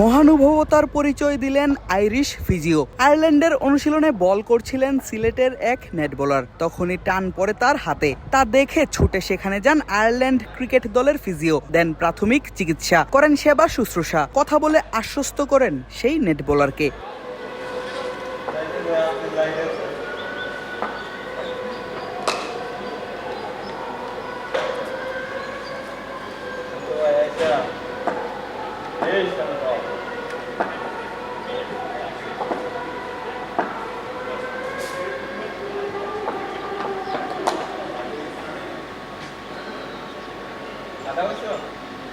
মহানুভবতার পরিচয় দিলেন Irish physio. আয়ারল্যান্ডের অনুশীলনে বল করছিলেন সিলেটের এক নেট বোলার তখনই টান পড়ে তার হাতে। তা দেখে ছুটে সেখানে যান আয়ারল্যান্ড ক্রিকেট দলের ফিজিও। দেন প্রাথমিক চিকিৎসা করেন সেবা শুশ্রূষা। কথা বলে আশ্বস্ত করেন সেই নেট বোলারকে Thank. やだおしょ